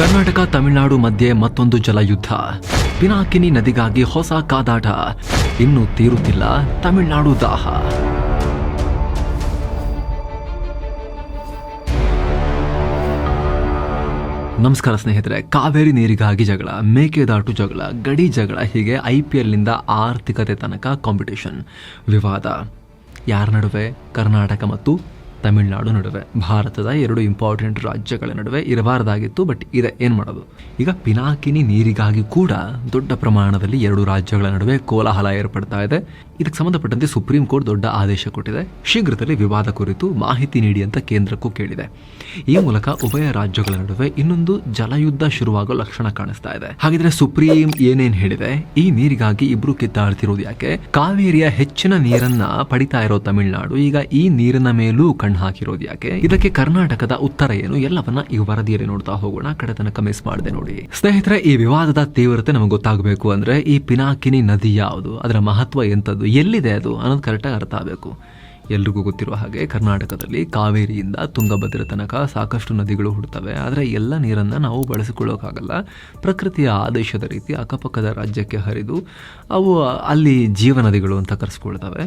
ಕರ್ನಾಟಕ, ತಮಿಳುನಾಡು ಮಧ್ಯೆ ಮತ್ತೊಂದು ಜಲಯುದ್ಧ. ಪಿನಾಕಿನಿ ನದಿಗಾಗಿ ಹೊಸ ಕಾದಾಟ. ಇನ್ನು ತೀರುತ್ತಿಲ್ಲ ತಮಿಳುನಾಡು ದಾಹ. ನಮಸ್ಕಾರ ಸ್ನೇಹಿತರೆ, ಕಾವೇರಿ ನೀರಿಗಾಗಿ ಜಗಳ, ಮೇಕೆದಾಟು ಜಗಳ, ಗಡಿ ಜಗಳ, ಹೀಗೆ ಐ ಪಿ ಎಲ್ನಿಂದ ಆರ್ಥಿಕತೆ ತನಕ ಕಾಂಪಿಟೇಷನ್ ವಿವಾದ. ಯಾರ ನಡುವೆ? ಕರ್ನಾಟಕ ಮತ್ತು ತಮಿಳುನಾಡು ನಡುವೆ. ಭಾರತದ ಎರಡು ಇಂಪಾರ್ಟೆಂಟ್ ರಾಜ್ಯಗಳ ನಡುವೆ ಇರಬಾರದಾಗಿತ್ತು ಬಟ್ ಇದೆ ಏನು ಮಾಡೋದು? ಈಗ ಪಿನಾಕಿನಿ ನೀರಿಗಾಗಿ ಕೂಡ ದೊಡ್ಡ ಪ್ರಮಾಣದಲ್ಲಿ ಎರಡು ರಾಜ್ಯಗಳ ನಡುವೆ ಕೋಲಾಹಲ ಏರ್ಪಡ್ತಾ ಇದೆ. ಇದಕ್ಕೆ ಸಂಬಂಧಪಟ್ಟಂತೆ ಸುಪ್ರೀಂ ಕೋರ್ಟ್ ದೊಡ್ಡ ಆದೇಶ ಕೊಟ್ಟಿದೆ. ಶೀಘ್ರದಲ್ಲಿ ವಿವಾದ ಕುರಿತು ಮಾಹಿತಿ ನೀಡಿ ಅಂತ ಕೇಂದ್ರಕ್ಕೂ ಕೇಳಿದೆ. ಈ ಮೂಲಕ ಉಭಯ ರಾಜ್ಯಗಳ ನಡುವೆ ಇನ್ನೊಂದು ಜಲಯುದ್ಧ ಶುರುವಾಗೋ ಲಕ್ಷಣ ಕಾಣಿಸ್ತಾ ಇದೆ. ಹಾಗಿದ್ರೆ ಸುಪ್ರೀಂ ಏನೇನ್ ಹೇಳಿದೆ? ಈ ನೀರಿಗಾಗಿ ಇಬ್ರು ಕಿತ್ತಾಡ್ತಿರೋದು ಯಾಕೆ? ಕಾವೇರಿಯ ಹೆಚ್ಚಿನ ನೀರನ್ನ ಪಡಿತಾ ಇರೋ ತಮಿಳುನಾಡು, ಈಗ ಈ ನೀರಿನ ಮೇಲೂ ಕಣ್ಣು ಹಾಕಿರೋದು ಯಾಕೆ? ಇದಕ್ಕೆ ಕರ್ನಾಟಕದ ಉತ್ತರ ಏನು? ಎಲ್ಲವನ್ನ ಈ ವರದಿಯಲ್ಲಿ ನೋಡ್ತಾ ಹೋಗೋಣ. ಕಡೆ ತನಕ ಮಿಸ್ ಮಾಡದೆ ನೋಡಿ. ಸ್ನೇಹಿತರೆ, ಈ ವಿವಾದದ ತೀವ್ರತೆ ನಮಗೆ ಗೊತ್ತಾಗಬೇಕು ಅಂದ್ರೆ ಈ ಪಿನಾಕಿನಿ ನದಿ ಯಾವುದು? ಅದರ ಮಹತ್ವ ಎಂಥದ್ದು? ಎಲ್ಲಿದೆ ಅದು ಅನ್ನೋದು ಕರೆಕ್ಟಾಗಿ ಅರ್ಥ ಆಗಬೇಕು. ಎಲ್ರಿಗೂ ಗೊತ್ತಿರುವ ಹಾಗೆ ಕರ್ನಾಟಕದಲ್ಲಿ ಕಾವೇರಿಯಿಂದ ತುಂಗಭದ್ರ ತನಕ ಸಾಕಷ್ಟು ನದಿಗಳು ಹುಡ್ತವೆ. ಆದರೆ ಎಲ್ಲ ನೀರನ್ನು ನಾವು ಬಳಸಿಕೊಳ್ಳೋಕ್ಕಾಗಲ್ಲ ಪ್ರಕೃತಿಯ ಆದೇಶದ ರೀತಿ ಅಕ್ಕಪಕ್ಕದ ರಾಜ್ಯಕ್ಕೆ ಹರಿದು ಅವು ಅಲ್ಲಿ ಜೀವ ನದಿಗಳು ಅಂತ ಕರೆಸ್ಕೊಳ್ತವೆ.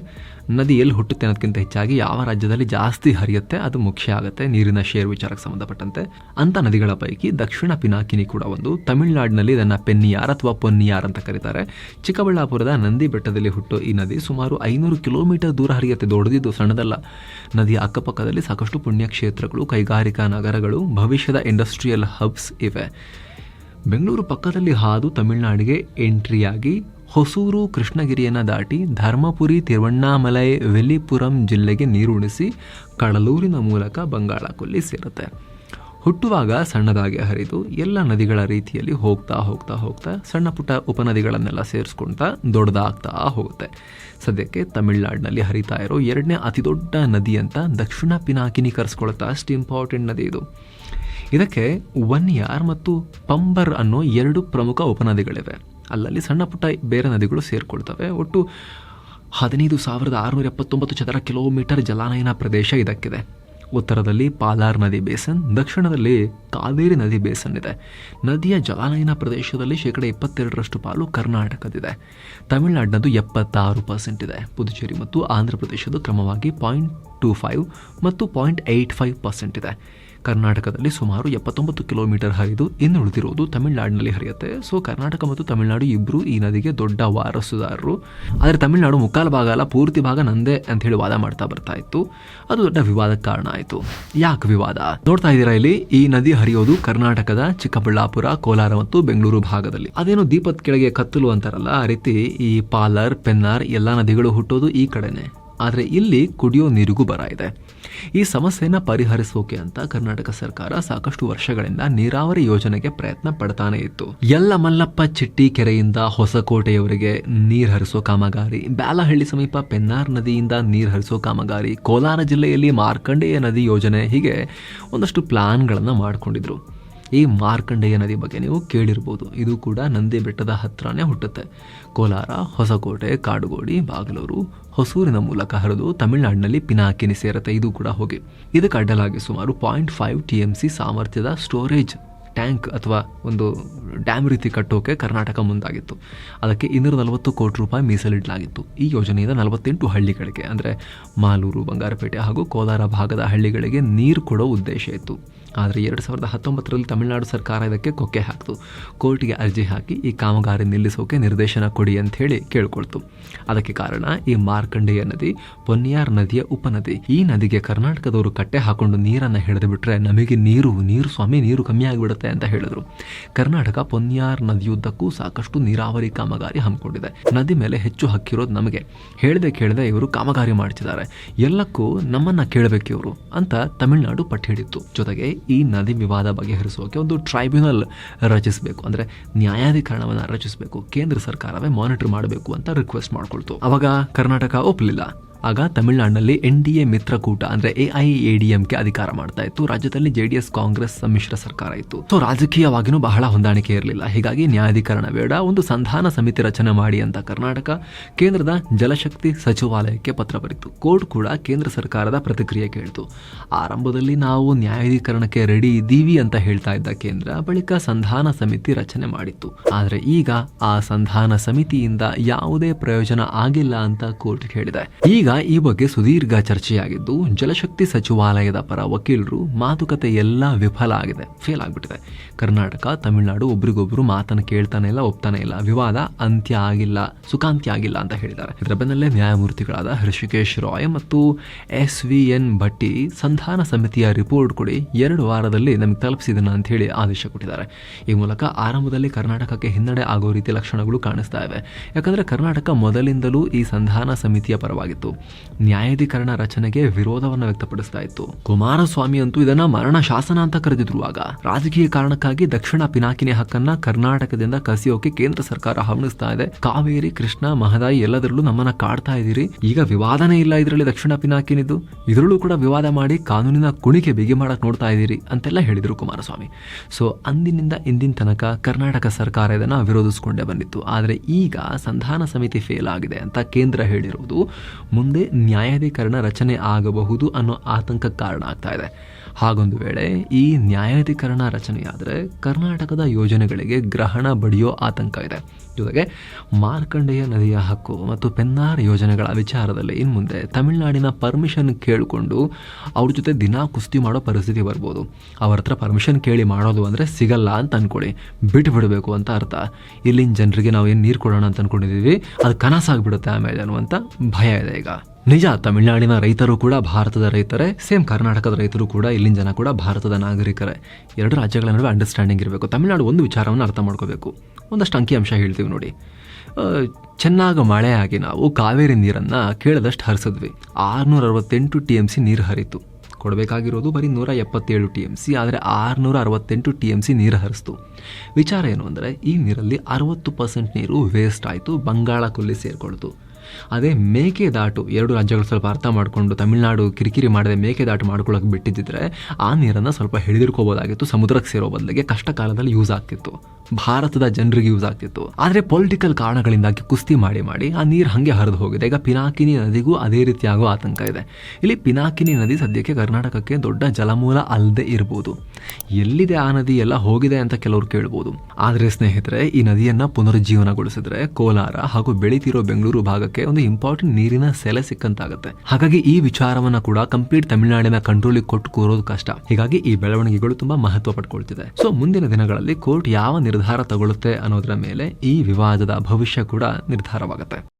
ನದಿ ಎಲ್ಲಿ ಹುಟ್ಟುತ್ತೆ ಅನ್ನೋದಕ್ಕಿಂತ ಹೆಚ್ಚಾಗಿ ಯಾವ ರಾಜ್ಯದಲ್ಲಿ ಜಾಸ್ತಿ ಹರಿಯುತ್ತೆ ಅದು ಮುಖ್ಯ ಆಗುತ್ತೆ. ನೀರಿನ ಶೇರ್ ವಿಚಾರಕ್ಕೆ ಸಂಬಂಧಪಟ್ಟಂತೆ ಅಂಥ ನದಿಗಳ ಪೈಕಿ ದಕ್ಷಿಣ ಪಿನಾಕಿನಿ ಕೂಡ ಒಂದು. ತಮಿಳುನಾಡಿನಲ್ಲಿ ಇದನ್ನು ಪೆನ್ನಿಯಾರ್ ಅಥವಾ ಪೊನ್ನಿಯಾರ್ ಅಂತ ಕರೀತಾರೆ. ಚಿಕ್ಕಬಳ್ಳಾಪುರದ ನಂದಿ ಬೆಟ್ಟದಲ್ಲಿ ಹುಟ್ಟೋ ಈ ನದಿ ಸುಮಾರು ಐನೂರು ಕಿಲೋಮೀಟರ್ ದೂರ ಹರಿಯುತ್ತೆ. ದೊಡ್ಡದಿದ್ದು ಸಣ್ಣದಲ್ಲ. ನದಿಯ ಅಕ್ಕಪಕ್ಕದಲ್ಲಿ ಸಾಕಷ್ಟು ಪುಣ್ಯಕ್ಷೇತ್ರಗಳು, ಕೈಗಾರಿಕಾ ನಗರಗಳು, ಭವಿಷ್ಯದ ಇಂಡಸ್ಟ್ರಿಯಲ್ ಹಬ್ಸ್ ಇವೆ. ಬೆಂಗಳೂರು ಪಕ್ಕದಲ್ಲಿ ಹಾದು ತಮಿಳುನಾಡಿಗೆ ಎಂಟ್ರಿಯಾಗಿ ಹೊಸೂರು ಕೃಷ್ಣಗಿರಿಯನ್ನು ದಾಟಿ ಧರ್ಮಪುರಿ ತಿರುವಣ್ಣಾಮಲೈ ವೆಲಿಪುರಂ ಜಿಲ್ಲೆಗೆ ನೀರುಣಿಸಿ ಕಡಲೂರಿನ ಮೂಲಕ ಬಂಗಾಳ ಕೊಲ್ಲಿ ಸೇರುತ್ತೆ. ಹುಟ್ಟುವಾಗ ಸಣ್ಣದಾಗಿ ಹರಿದು ಎಲ್ಲ ನದಿಗಳ ರೀತಿಯಲ್ಲಿ ಹೋಗ್ತಾ ಹೋಗ್ತಾ ಹೋಗ್ತಾ ಸಣ್ಣ ಪುಟ್ಟ ಉಪನದಿಗಳನ್ನೆಲ್ಲ ಸೇರಿಸ್ಕೊಳ್ತಾ ದೊಡ್ಡದಾಗ್ತಾ ಹೋಗುತ್ತೆ. ಸದ್ಯಕ್ಕೆ ತಮಿಳ್ನಾಡಿನಲ್ಲಿ ಹರಿತಾ ಇರೋ ಎರಡನೇ ಅತಿದೊಡ್ಡ ನದಿ ಅಂತ ದಕ್ಷಿಣ ಪಿನಾಕಿನಿ ಕರೆಸ್ಕೊಳ್ತಾ ಅಷ್ಟು ಇಂಪಾರ್ಟೆಂಟ್ ನದಿ ಇದು. ಇದಕ್ಕೆ ವನ್ಯಾರ್ ಮತ್ತು ಪಂಬರ್ ಅನ್ನೋ ಎರಡು ಪ್ರಮುಖ ಉಪನದಿಗಳಿವೆ. ಅಲ್ಲಲ್ಲಿ ಸಣ್ಣ ಪುಟ್ಟ ಬೇರೆ ನದಿಗಳು ಸೇರಿಕೊಳ್ತವೆ. ಒಟ್ಟು ಹದಿನೈದು ಸಾವಿರದ ಆರುನೂರ ಎಪ್ಪತ್ತೊಂಬತ್ತು ಚದರ ಕಿಲೋಮೀಟರ್ ಜಲಾನಯನ ಪ್ರದೇಶ ಇದಕ್ಕಿದೆ. ಉತ್ತರದಲ್ಲಿ ಪಾಲಾರ್ ನದಿ ಬೇಸನ್, ದಕ್ಷಿಣದಲ್ಲಿ ಕಾವೇರಿ ನದಿ ಬೇಸನ್ ಇದೆ. ನದಿಯ ಜಲಾನಯನ ಪ್ರದೇಶದಲ್ಲಿ ಶೇಕಡ ಇಪ್ಪತ್ತೆರಡರಷ್ಟು ಪಾಲು ಕರ್ನಾಟಕದಿದೆ ತಮಿಳುನಾಡಿನದು ಎಪ್ಪತ್ತಾರು ಪರ್ಸೆಂಟ್ ಇದೆ. ಪುದುಚೇರಿ ಮತ್ತು ಆಂಧ್ರ ಪ್ರದೇಶದ ಕ್ರಮವಾಗಿ ಪಾಯಿಂಟ್ ಟೂ ಫೈವ್ ಮತ್ತು ಪಾಯಿಂಟ್ ಏಯ್ಟ್ ಫೈವ್ ಪರ್ಸೆಂಟ್ ಇದೆ. ಕರ್ನಾಟಕದಲ್ಲಿ ಸುಮಾರು ಎಪ್ಪತ್ತೊಂಬತ್ತು ಕಿಲೋಮೀಟರ್ ಹರಿದು ಇನ್ನು ಉಳಿದಿರೋದು ತಮಿಳುನಾಡಿನಲ್ಲಿ ಹರಿಯುತ್ತೆ. ಸೊ ಕರ್ನಾಟಕ ಮತ್ತು ತಮಿಳುನಾಡು ಇಬ್ಬರು ಈ ನದಿಗೆ ದೊಡ್ಡ ವಾರಸುದಾರರು. ಆದರೆ ತಮಿಳುನಾಡು ಮುಕ್ಕಾಲು ಭಾಗ ಅಲ್ಲ, ಪೂರ್ತಿ ಭಾಗ ನಂದೇ ಅಂತ ಹೇಳಿ ವಾದ ಮಾಡ್ತಾ ಬರ್ತಾ ಇತ್ತು. ಅದು ದೊಡ್ಡ ವಿವಾದಕ್ಕೆ ಕಾರಣ ಆಯಿತು. ಯಾಕೆ ವಿವಾದ? ನೋಡ್ತಾ ಇದ್ದೀರಾ ಇಲ್ಲಿ? ಈ ನದಿ ಹರಿಯೋದು ಕರ್ನಾಟಕದ ಚಿಕ್ಕಬಳ್ಳಾಪುರ, ಕೋಲಾರ ಮತ್ತು ಬೆಂಗಳೂರು ಭಾಗದಲ್ಲಿ. ಅದೇನು ದೀಪದ ಕೆಳಗೆ ಕತ್ತಲು ಅಂತಾರಲ್ಲ, ಆ ರೀತಿ ಈ ಪಾಲರ್, ಪೆನ್ನಾರ್ ಎಲ್ಲ ನದಿಗಳು ಹುಟ್ಟೋದು ಈ ಕಡೆನೆ. ಆದರೆ ಇಲ್ಲಿ ಕುಡಿಯೋ ನೀರಿಗೂ ಬರ ಇದೆ. ಈ ಸಮಸ್ಯೆನ ಪರಿಹರಿಸೋಕೆ ಅಂತ ಕರ್ನಾಟಕ ಸರ್ಕಾರ ಸಾಕಷ್ಟು ವರ್ಷಗಳಿಂದ ನೀರಾವರಿ ಯೋಜನೆಗೆ ಪ್ರಯತ್ನ ಪಡ್ತಾನೆ ಇತ್ತು. ಎಲ್ಲ ಮಲ್ಲಪ್ಪ ಚಿಟ್ಟಿ ಕೆರೆಯಿಂದ ಹೊಸಕೋಟೆಯವರಿಗೆ ನೀರು ಹರಿಸೋ ಕಾಮಗಾರಿ, ಬ್ಯಾಲಹಳ್ಳಿ ಸಮೀಪ ಪೆನ್ನಾರ್ ನದಿಯಿಂದ ನೀರು ಹರಿಸೋ ಕಾಮಗಾರಿ, ಕೋಲಾರ ಜಿಲ್ಲೆಯಲ್ಲಿ ಮಾರ್ಕಂಡೇಯ ನದಿ ಯೋಜನೆ ಹೀಗೆ ಒಂದಷ್ಟು ಪ್ಲಾನ್ಗಳನ್ನು ಮಾಡ್ಕೊಂಡಿದ್ರು. ಈ ಮಾರ್ಕಂಡೇಯ ನದಿ ಬಗ್ಗೆ ನೀವು ಕೇಳಿರ್ಬೋದು. ಇದು ಕೂಡ ನಂದಿ ಬೆಟ್ಟದ ಹತ್ರನೇ ಹುಟ್ಟುತ್ತೆ. ಕೋಲಾರ, ಹೊಸಕೋಟೆ, ಕಾಡುಗೋಡಿ, ಬಾಗಲೂರು, ಹೊಸೂರಿನ ಮೂಲಕ ಹರಿದು ತಮಿಳುನಾಡಿನಲ್ಲಿ ಪಿನಾಕಿನಿ ಸೇರುತ್ತೆ. ಇದು ಕೂಡ ಹೋಗಿ. ಇದಕ್ಕೆ ಅಡ್ಡಲಾಗಿ ಸುಮಾರು point five T M C ಸಾಮರ್ಥ್ಯದ ಸ್ಟೋರೇಜ್ ಟ್ಯಾಂಕ್ ಅಥವಾ ಒಂದು ಡ್ಯಾಮ್ ರೀತಿ ಕಟ್ಟೋಕೆ ಕರ್ನಾಟಕ ಮುಂದಾಗಿತ್ತು. ಅದಕ್ಕೆ ಇನ್ನೂರ ನಲವತ್ತು ಕೋಟಿ ರೂಪಾಯಿ ಮೀಸಲಿಡಲಾಗಿತ್ತು. ಈ ಯೋಜನೆಯಿಂದ ನಲವತ್ತೆಂಟು ಹಳ್ಳಿಗಳಿಗೆ, ಅಂದರೆ ಮಾಲೂರು, ಬಂಗಾರಪೇಟೆ ಹಾಗೂ ಕೋಲಾರ ಭಾಗದ ಹಳ್ಳಿಗಳಿಗೆ ನೀರು ಕೊಡೋ ಉದ್ದೇಶ ಇತ್ತು. ಆದರೆ ಎರಡು ಸಾವಿರದ ಹತ್ತೊಂಬತ್ತರಲ್ಲಿ ತಮಿಳುನಾಡು ಸರ್ಕಾರ ಇದಕ್ಕೆ ಕೊಕ್ಕೆ ಹಾಕ್ತು. ಕೋರ್ಟಿಗೆ ಅರ್ಜಿ ಹಾಕಿ ಈ ಕಾಮಗಾರಿ ನಿಲ್ಲಿಸೋಕೆ ನಿರ್ದೇಶನ ಕೊಡಿ ಅಂತ ಹೇಳಿ ಕೇಳ್ಕೊಳ್ತು. ಅದಕ್ಕೆ ಕಾರಣ ಈ ಮಾರ್ಕಂಡೇಯ ನದಿ ಪೊನ್ನಿಯಾರ್ ನದಿಯ ಉಪನದಿ. ಈ ನದಿಗೆ ಕರ್ನಾಟಕದವರು ಕಟ್ಟೆ ಹಾಕೊಂಡು ನೀರನ್ನು ಹಿಡಿದು ಬಿಟ್ಟರೆ ನಮಗೆ ನೀರು ನೀರು ಸ್ವಾಮಿ, ನೀರು ಕಮ್ಮಿ ಆಗಿಬಿಡುತ್ತೆ. ಅಂತ ಹೇಳಿದ್ರು. ಕರ್ನಾಟಕ ಪೊನ್ಯಾರ್ ನದಿಯುದ್ದಕ್ಕೂ ಸಾಕಷ್ಟು ನೀರಾವರಿ ಕಾಮಗಾರಿ ಹಮ್ಮಿಕೊಂಡಿದೆ. ನದಿ ಮೇಲೆ ಹೆಚ್ಚು ಹಕ್ಕಿರೋದು ನಮಗೆ. ಹೇಳದೆ ಕೇಳದೆ ಇವರು ಕಾಮಗಾರಿ ಮಾಡ್ತಿದ್ದಾರೆ. ಎಲ್ಲಕ್ಕೂ ನಮ್ಮನ್ನ ಕೇಳಬೇಕು ಇವರು ಅಂತ ತಮಿಳುನಾಡು ಪಟ್ಟು ಹಿಡಿತು ಜೊತೆಗೆ ಈ ನದಿ ವಿವಾದ ಬಗೆಹರಿಸೋಕೆ ಒಂದು ಟ್ರೈಬ್ಯುನಲ್ ರಚಿಸಬೇಕು. ಅಂದ್ರೆ ನ್ಯಾಯಾಧಿಕರಣವನ್ನು ರಚಿಸಬೇಕು. ಕೇಂದ್ರ ಸರ್ಕಾರವೇ ಮಾನಿಟರ್ ಮಾಡಬೇಕು ಅಂತ ರಿಕ್ವೆಸ್ಟ್ ಮಾಡ್ಕೊಳ್ತು. ಅವಾಗ ಕರ್ನಾಟಕ ಒಪ್ಪಲಿಲ್ಲ ಆಗ ತಮಿಳುನಾಡಿನಲ್ಲಿ ಎನ್ ಡಿ ಎ ಮಿತ್ರಕೂಟ ಅಂದ್ರೆ ಎ ಐ ಎ ಡಿ ಅಧಿಕಾರ ಮಾಡ್ತಾ ಇತ್ತು. ರಾಜ್ಯದಲ್ಲಿ ಜೆಡಿಎಸ್ ಕಾಂಗ್ರೆಸ್ ಸಮ್ಮಿಶ್ರ ಸರ್ಕಾರ ಇತ್ತು. ಸೊ ರಾಜಕೀಯವಾಗಿನೂ ಬಹಳ ಹೊಂದಾಣಿಕೆ ಇರಲಿಲ್ಲ. ಹೀಗಾಗಿ ನ್ಯಾಯಾಧಿಕರಣ ಬೇಡ, ಒಂದು ಸಂಧಾನ ಸಮಿತಿ ರಚನೆ ಮಾಡಿ ಅಂತ ಕರ್ನಾಟಕ ಕೇಂದ್ರದ ಜಲಶಕ್ತಿ ಸಚಿವಾಲಯಕ್ಕೆ ಪತ್ರ ಬರೀತು. ಕೋರ್ಟ್ ಕೂಡ ಕೇಂದ್ರ ಸರ್ಕಾರದ ಪ್ರತಿಕ್ರಿಯೆ ಕೇಳಿತು. ಆರಂಭದಲ್ಲಿ ನಾವು ನ್ಯಾಯಾಧಿಕರಣಕ್ಕೆ ರೆಡಿ ಇದ್ದೀವಿ ಅಂತ ಹೇಳ್ತಾ ಇದ್ದ ಕೇಂದ್ರ ಬಳಿಕ ಸಂಧಾನ ಸಮಿತಿ ರಚನೆ ಮಾಡಿತ್ತು. ಆದರೆ ಈಗ ಆ ಸಂಧಾನ ಸಮಿತಿಯಿಂದ ಯಾವುದೇ ಪ್ರಯೋಜನ ಆಗಿಲ್ಲ ಅಂತ ಕೋರ್ಟ್ ಹೇಳಿದೆ. ಈಗ ಈ ಬಗ್ಗೆ ಸುದೀರ್ಘ ಚರ್ಚೆಯಾಗಿದ್ದು, ಜಲಶಕ್ತಿ ಸಚಿವಾಲಯದ ಪರ ವಕೀಲರು ಮಾತುಕತೆ ಎಲ್ಲ ವಿಫಲ ಆಗಿದೆ, ಫೇಲ್ ಆಗಿಬಿಟ್ಟಿದೆ. ಕರ್ನಾಟಕ, ತಮಿಳುನಾಡು ಒಬ್ರಿಗೊಬ್ರು ಮಾತನ್ನು ಕೇಳ್ತಾನೆ ಇಲ್ಲ, ಒಪ್ತಾನೆ ಇಲ್ಲ, ವಿವಾದ ಅಂತ್ಯ ಆಗಿಲ್ಲ, ಸುಖಾಂತ್ಯ ಆಗಿಲ್ಲ ಅಂತ ಹೇಳಿದ್ದಾರೆ. ಇದರ ಬೆನ್ನಲ್ಲೇ ನ್ಯಾಯಮೂರ್ತಿಗಳಾದ ಹೃಷಿಕೇಶ್ ರಾಯ್ ಮತ್ತು ಎಸ್ ವಿ ಎನ್ ಭಟ್ಟಿ ಸಂಧಾನ ಸಮಿತಿಯ ರಿಪೋರ್ಟ್ ಕೊಡಿ ಎರಡು ವಾರದಲ್ಲಿ ನಮಗೆ ತಲುಪಿಸಿದನ ಅಂತ ಹೇಳಿ ಆದೇಶ ಕೊಟ್ಟಿದ್ದಾರೆ. ಈ ಮೂಲಕ ಆರಂಭದಲ್ಲಿ ಕರ್ನಾಟಕಕ್ಕೆ ಹಿನ್ನಡೆ ಆಗೋ ರೀತಿ ಲಕ್ಷಣಗಳು ಕಾಣಿಸ್ತಾ ಇವೆ. ಯಾಕಂದರೆ ಕರ್ನಾಟಕ ಮೊದಲಿಂದಲೂ ಈ ಸಂಧಾನ ಸಮಿತಿಯ ಪರವಾಗಿತ್ತು. ನ್ಯಾಯಾಧೀಕರಣ ರಚನೆಗೆ ವಿರೋಧವನ್ನು ವ್ಯಕ್ತಪಡಿಸ್ತಾ ಇತ್ತು. ಕುಮಾರಸ್ವಾಮಿ ಅಂತೂ ಇದನ್ನ ಮರಣ ಶಾಸನ ಅಂತ ಕರೆದಿದ್ರು ಆಗ ರಾಜಕೀಯ ಕಾರಣಕ್ಕಾಗಿ ದಕ್ಷಿಣ ಪಿನಾಕಿನಿ ಹಕ್ಕನ್ನ ಕರ್ನಾಟಕದಿಂದ ಕಸಿಯೋಕೆ ಕೇಂದ್ರ ಸರ್ಕಾರ ಹವಣಿಸ್ತಾ ಇದೆ. ಕಾವೇರಿ, ಕೃಷ್ಣ, ಮಹದಾಯಿ ಎಲ್ಲದರಲ್ಲೂ ನಮ್ಮನ್ನ ಕಾಡ್ತಾ ಇದ್ದೀರಿ. ಈಗ ವಿವಾದನೇ ಇಲ್ಲ ಇದರಲ್ಲಿ ದಕ್ಷಿಣ ಪಿನಾಕಿನಿದು. ಇದರಲ್ಲೂ ಕೂಡ ವಿವಾದ ಮಾಡಿ ಕಾನೂನಿನ ಕುಣಿಕೆ ಬಿಗಿ ಮಾಡಕ್ ನೋಡ್ತಾ ಇದ್ದೀರಿ ಅಂತೆಲ್ಲ ಹೇಳಿದ್ರು ಕುಮಾರಸ್ವಾಮಿ. ಸೊ ಅಂದಿನಿಂದ ಇಂದಿನ ತನಕ ಕರ್ನಾಟಕ ಸರ್ಕಾರ ಇದನ್ನ ವಿರೋಧಿಸಿಕೊಂಡೇ ಬಂದಿತ್ತು. ಆದರೆ ಈಗ ಸಂಧಾನ ಸಮಿತಿ ಫೇಲ್ ಆಗಿದೆ ಅಂತ ಕೇಂದ್ರ ಹೇಳಿರುವುದು ಮುಂದೆ ನ್ಯಾಯಾಧೀಕರಣ ರಚನೆ ಆಗಬಹುದು ಅನ್ನೋ ಆತಂಕ ಕಾರಣ ಆಗ್ತಾ ಇದೆ. ಹಾಗೊಂದು ವೇಳೆ ಈ ನ್ಯಾಯಾಧೀಕರಣ ರಚನೆಯಾದರೆ ಕರ್ನಾಟಕದ ಯೋಜನೆಗಳಿಗೆ ಗ್ರಹಣ ಬಡಿಯೋ ಆತಂಕ ಇದೆ. ಜೊತೆಗೆ ಮಾರ್ಕಂಡೇಯ ನದಿಯ ಹಕ್ಕು ಮತ್ತು ಪೆನ್ನಾರ್ ಯೋಜನೆಗಳ ವಿಚಾರದಲ್ಲಿ ಇನ್ನು ಮುಂದೆ ತಮಿಳುನಾಡಿನ ಪರ್ಮಿಷನ್ ಕೇಳಿಕೊಂಡು ಅವ್ರ ಜೊತೆ ದಿನ ಕುಸ್ತಿ ಮಾಡೋ ಪರಿಸ್ಥಿತಿ ಬರ್ಬೋದು. ಅವ್ರ ಹತ್ರ ಪರ್ಮಿಷನ್ ಕೇಳಿ ಮಾಡೋದು ಅಂದರೆ ಸಿಗಲ್ಲ ಅಂತ ಅಂದ್ಕೊಳ್ಳಿ ಬಿಟ್ಟು ಬಿಡಬೇಕು ಅಂತ ಅರ್ಥ. ಇಲ್ಲಿನ ಜನರಿಗೆ ನಾವು ಏನು ನೀರು ಕೊಡೋಣ ಅಂತ ಅಂದ್ಕೊಂಡಿದ್ದೀವಿ ಅದು ಕನಸಾಗ್ಬಿಡುತ್ತೆ ಆಮೇಲೆ ಅನ್ನುವಂಥ ಭಯ ಇದೆ ಈಗ. ನಿಜ, ತಮಿಳುನಾಡಿನ ರೈತರು ಕೂಡ ಭಾರತದ ರೈತರೇ, ಸೇಮ್ ಕರ್ನಾಟಕದ ರೈತರು ಕೂಡ, ಇಲ್ಲಿನ ಜನ ಕೂಡ ಭಾರತದ ನಾಗರಿಕರೇ. ಎರಡು ರಾಜ್ಯಗಳ ನಡುವೆ ಅಂಡರ್ಸ್ಟ್ಯಾಂಡಿಂಗ್ ಇರಬೇಕು. ತಮಿಳುನಾಡು ಒಂದು ವಿಚಾರವನ್ನು ಅರ್ಥ ಮಾಡ್ಕೋಬೇಕು. ಒಂದಷ್ಟು ಅಂಕಿಅಂಶ ಹೇಳ್ತೀವಿ ನೋಡಿ. ಚೆನ್ನಾಗಿ ಮಳೆ ಆಗಿ ನಾವು ಕಾವೇರಿ ನೀರನ್ನು ಕೇಳದಷ್ಟು ಹರಿಸಿದ್ವಿ. ಆರುನೂರ ಅರವತ್ತೆಂಟು ಟಿ ಎಂ ಸಿ ನೀರು ಹರಿತು. ಕೊಡಬೇಕಾಗಿರೋದು ಬರೀ ನೂರ ಎಪ್ಪತ್ತೇಳು ಟಿ ಎಂ ಸಿ, ಆದರೆ ಆರುನೂರ ಅರವತ್ತೆಂಟು ಟಿ ಎಂ ಸಿ ನೀರು ಹರಿಸ್ತು. ವಿಚಾರ ಏನು ಅಂದರೆ, ಈ ನೀರಲ್ಲಿ ಅರವತ್ತು ಪರ್ಸೆಂಟ್ ನೀರು ವೇಸ್ಟ್ ಆಯಿತು, ಬಂಗಾಳ ಕೊಲ್ಲಿ ಸೇರಿಕೊಳ್ತು. ಅದೇ ಮೇಕೆದಾಟು ಎರಡು ರಾಜ್ಯಗಳು ಸ್ವಲ್ಪ ಅರ್ಥ ಮಾಡಿಕೊಂಡು ತಮಿಳುನಾಡು ಕಿರಿಕಿರಿ ಮಾಡದೆ ಮೇಕೆದಾಟು ಮಾಡ್ಕೊಳ್ಳೋಕೆ ಬಿಟ್ಟಿದ್ದಿದ್ರೆ ಆ ನೀರನ್ನು ಸ್ವಲ್ಪ ಹಿಡಿದಿರ್ಕೋಬೋದಾಗಿತ್ತು ಸಮುದ್ರಕ್ಕೆ ಸೇರೋ ಬದಲಿಗೆ ಕಷ್ಟ ಕಾಲದಲ್ಲಿ ಯೂಸ್ ಆಗ್ತಿತ್ತು. ಭಾರತದ ಜನರಿಗೆ ಯೂಸ್ ಆಗ್ತಿತ್ತು. ಆದರೆ ಪೊಲಿಟಿಕಲ್ ಕಾರಣಗಳಿಂದಾಗಿ ಕುಸ್ತಿ ಮಾಡಿ ಮಾಡಿ ಆ ನೀರು ಹಾಗೆ ಹರಿದು ಹೋಗಿದೆ. ಈಗ ಪಿನಾಕಿನಿ ನದಿಗೂ ಅದೇ ರೀತಿ ಆಗೋ ಆತಂಕ ಇದೆ. ಇಲ್ಲಿ ಪಿನಾಕಿನಿ ನದಿ ಸದ್ಯಕ್ಕೆ ಕರ್ನಾಟಕಕ್ಕೆ ದೊಡ್ಡ ಜಲಮೂಲ ಅಲ್ಲದೆ ಇರ್ಬೋದು. ಎಲ್ಲಿದೆ ಆ ನದಿ? ಎಲ್ಲ ಹೋಗಿದೆ ಅಂತ ಕೆಲವರು ಕೇಳ್ಬೋದು. ಆದರೆ ಸ್ನೇಹಿತರೆ, ಈ ನದಿಯನ್ನು ಪುನರುಜ್ಜೀವನಗೊಳಿಸಿದ್ರೆ ಕೋಲಾರ ಹಾಗೂ ಬೆಳೀತಿರೋ ಬೆಂಗಳೂರು ಭಾಗಕ್ಕೆ ಒಂದು ಇಂಪಾರ್ಟೆಂಟ್ ನೀರಿನ ಸೆಲೆ ಸಿಕ್ಕಂತಾಗುತ್ತೆ. ಹಾಗಾಗಿ ಈ ವಿಚಾರವನ್ನ ಕೂಡ ಕಂಪ್ಲೀಟ್ ತಮಿಳುನಾಡಿನ ಕಂಟ್ರೋಲಿಗೆ ಕೊಟ್ಟು ಕೂರೋದು ಕಷ್ಟ. ಹೀಗಾಗಿ ಈ ಬೆಳವಣಿಗೆಗಳು ತುಂಬಾ ಮಹತ್ವ ಪಡ್ಕೊಳ್ತಿದೆ. ಸೊ ಮುಂದಿನ ದಿನಗಳಲ್ಲಿ ಕೋರ್ಟ್ ಯಾವ ನಿರ್ಧಾರ ತಗೊಳ್ಳುತ್ತೆ ಅನ್ನೋದ್ರ ಮೇಲೆ ಈ ವಿವಾದದ ಭವಿಷ್ಯ ಕೂಡ ನಿರ್ಧಾರವಾಗುತ್ತೆ.